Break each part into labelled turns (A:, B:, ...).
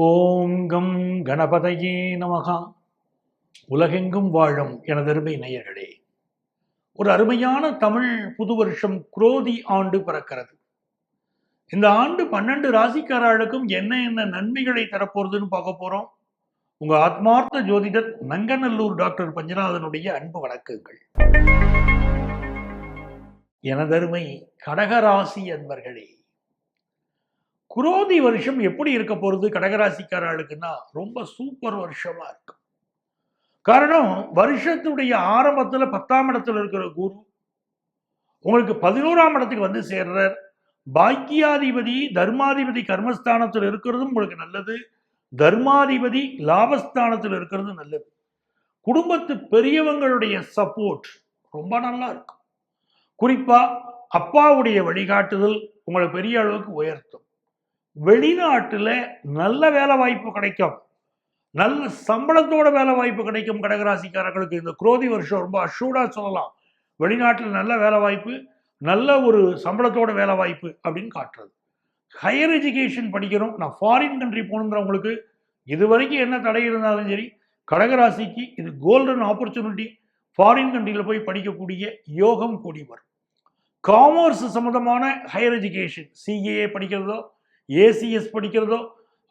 A: ஓங்கம் கணபதையே நமகா. உலகெங்கும் வாழும் எனதருமை நேயர்களே ஒரு அருமையான தமிழ் புது வருஷம் குரோதி ஆண்டு பிறக்கிறது. இந்த ஆண்டு பன்னெண்டு ராசிக்காரர்களுக்கும் என்ன என்ன நன்மைகளை தரப்போறதுன்னு பார்க்க போறோம். உங்க ஆத்மார்த்த ஜோதிடர் நங்கநல்லூர் டாக்டர் பஞ்சநாதனுடைய அன்பு வணக்கங்கள். எனதருமை கடகராசி அன்பர்களே குரோதி வருஷம் எப்படி இருக்க போகிறது கடகராசிக்காரர்களுக்குன்னா ரொம்ப சூப்பர் வருஷமாக இருக்கும் காரணம் வருஷத்துடைய ஆரம்பத்தில் பத்தாம் இடத்துல இருக்கிற குரு உங்களுக்கு பதினோராம் இடத்துக்கு வந்து சேர்றார். பாக்கியாதிபதி தர்மாதிபதி கர்மஸ்தானத்தில் இருக்கிறதும் உங்களுக்கு நல்லது. தர்மாதிபதி லாபஸ்தானத்தில் இருக்கிறது நல்லது. குடும்பத்து பெரியவங்களுடைய சப்போர்ட் ரொம்ப நல்லா இருக்கும். குறிப்பாக அப்பாவுடைய வழிகாட்டுதல் உங்களை பெரிய அளவுக்கு உயர்த்தும். வெளிநாட்டில் நல்ல வேலை வாய்ப்பு கிடைக்கும். நல்ல சம்பளத்தோட வேலை வாய்ப்பு கிடைக்கும் கடகராசிக்காரர்களுக்கு. இந்த குரோதி வருஷம் ரொம்ப அஷூர்டா சொல்லலாம். வெளிநாட்டில் நல்ல வேலை வாய்ப்பு நல்ல ஒரு சம்பளத்தோட வேலை வாய்ப்பு அப்படின்னு காட்டுறது. ஹையர் எஜுகேஷன் படிக்கிறோம். நான் ஃபாரின் கண்ட்ரி போகணுங்கிறவங்களுக்கு இது வரைக்கும் என்ன தடை இருந்தாலும் சரி கடகராசிக்கு இது கோல்டன் ஆப்பர்ச்சுனிட்டி ஃபாரின் கண்ட்ரியில் போய் படிக்கக்கூடிய யோகம் கூடி வரும். காமர்ஸ் சம்மந்தமான ஹையர் எஜுகேஷன் சிஏஏ படிக்கிறதோ ஏசிஎஸ் படிக்கிறதோ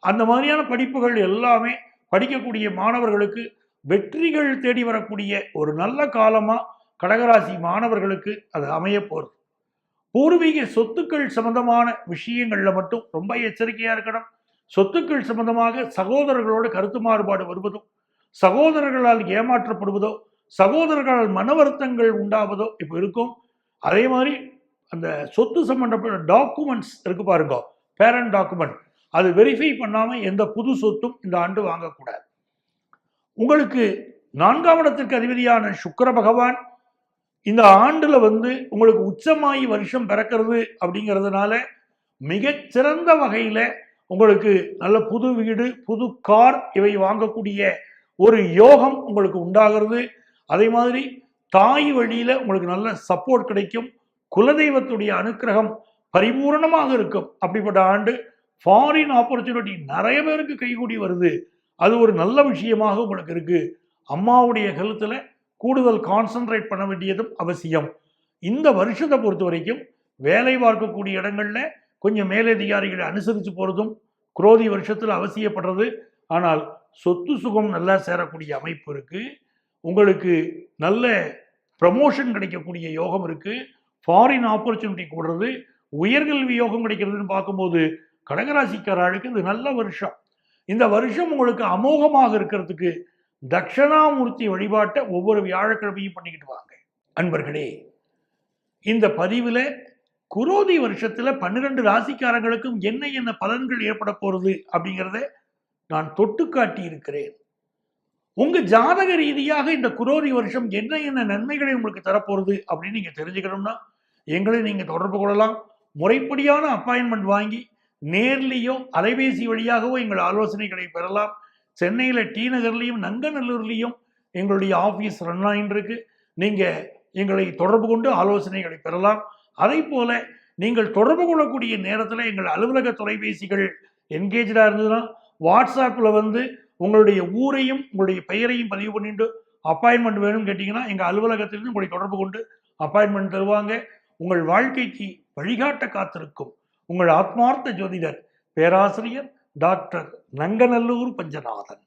A: அந்த மாதிரியான படிப்புகள் எல்லாமே படிக்கக்கூடிய மாணவர்களுக்கு வெற்றிகள் தேடி வரக்கூடிய ஒரு நல்ல காலமாக கடகராசி மாணவர்களுக்கு அது அமைய போகிறது பூர்வீக சொத்துக்கள் சம்பந்தமான விஷயங்களில் மட்டும் ரொம்ப எச்சரிக்கையாக இருக்கணும். சொத்துக்கள் சம்பந்தமாக சகோதரர்களோட கருத்து மாறுபாடு வருவதும் சகோதரர்களால் ஏமாற்றப்படுவதோ சகோதரர்களால் மன வருத்தங்கள் உண்டாவதோ இப்போ இருக்கும். அதே மாதிரி அந்த சொத்து சம்பந்தப்பட்ட டாக்குமெண்ட்ஸ் இருக்கு பாருங்க. பேரண்ட் டாக்குமெண்ட் அது வெரிஃபை பண்ணாமல் எந்த புது சொத்தும் இந்த ஆண்டு வாங்கக்கூடாது. உங்களுக்கு நான்காம் இடத்திற்கு அதிபதியான சுக்கர பகவான் இந்த ஆண்டில் வந்து உங்களுக்கு உச்சமாயி வருஷம் பிறக்கிறது அப்படிங்கிறதுனால மிகச்சிறந்த வகையில் உங்களுக்கு நல்ல புது வீடு புது கார் இவை வாங்கக்கூடிய ஒரு யோகம் உங்களுக்கு உண்டாகிறது. அதே மாதிரி தாய் வழியில் உங்களுக்கு நல்ல சப்போர்ட் கிடைக்கும். குலதெய்வத்துடைய அனுக்கிரகம் பரிபூர்ணமாக இருக்கும். அப்படிப்பட்ட ஆண்டு ஃபாரின் ஆப்பர்ச்சுனிட்டி நிறைய பேருக்கு கைகூடி வருது. அது ஒரு நல்ல விஷயமாக உங்களுக்கு இருக்கு. அம்மாவுடைய ஹெல்த்தில் கூடுதல் கான்சென்ட்ரேட் பண்ண வேண்டியதும் அவசியம். இந்த வருஷத்தை பொறுத்த வரைக்கும் வேலை பார்க்கக்கூடிய இடங்களில் கொஞ்சம் மேலதிகாரிகளை அனுசரித்து போகிறதும் குரோதி வருஷத்தில் அவசியப்படுறது. ஆனால் சொத்து சுகம் நல்லா சேரக்கூடிய அமைப்பு இருக்குது உங்களுக்கு நல்ல ப்ரமோஷன் கிடைக்கக்கூடிய யோகம் இருக்குது ஃபாரின் ஆப்பர்ச்சுனிட்டி கூடுறது உயர்கல்வி யோகம் கிடைக்கிறதுன்னு பார்க்கும்போது கடகராசிக்காரர்களுக்கு இது நல்ல வருஷம். இந்த வருஷம் உங்களுக்கு அமோகமாக இருக்கிறதுக்கு தட்சணாமூர்த்தி வழிபாட்டை ஒவ்வொரு வியாழக்கிழமையும் பண்ணிக்கிட்டு வாங்க. அன்பர்களே இந்த பதிவில் குரோதி வருஷத்தில் பன்னிரெண்டு ராசிக்காரங்களுக்கும் என்ன என்ன பலன்கள் ஏற்பட போகிறது அப்படிங்கிறத நான் தொட்டு காட்டி இருக்கிறேன் உங்க ஜாதக ரீதியாக இந்த குரோதி வருஷம் என்ன என்ன நன்மைகளை உங்களுக்கு தரப்போகிறது அப்படின்னு நீங்க தெரிஞ்சுக்கணும்னா எங்களை நீங்கள் தொடர்பு கொள்ளலாம். முறைப்படியான அப்பாயின்மெண்ட் வாங்கி நேர்லேயோ அலைபேசி வழியாகவோ எங்கள் ஆலோசனைகளை பெறலாம். சென்னையில் டி நகர்லேயும் நங்கநல்லூர்லேயும் எங்களுடைய ஆஃபீஸ் ரன் ஆகின்றிருக்கு நீங்கள் எங்களை தொடர்பு கொண்டு ஆலோசனைகளை பெறலாம். அதே போல நீங்கள் தொடர்பு கொள்ளக்கூடிய நேரத்தில் எங்கள் அலுவலக தொலைபேசிகள் என்கேஜாக இருந்ததுன்னா வாட்ஸ்அப்பில் வந்து உங்களுடைய ஊரையும் உங்களுடைய பெயரையும் பதிவு பண்ணிட்டு அப்பாயின்மெண்ட் வேணும்னு கேட்டிங்கன்னா எங்கள் அலுவலகத்திலிருந்து உங்களை தொடர்பு கொண்டு அப்பாயின்மெண்ட் தருவாங்க. உங்கள் வாழ்க்கைக்கு வழிகாட்ட காத்திருக்கும். உங்கள் ஆத்மார்த்த ஜோதிடர் பேராசிரியர் டாக்டர் நங்கநல்லூர் பஞ்சநாதன்.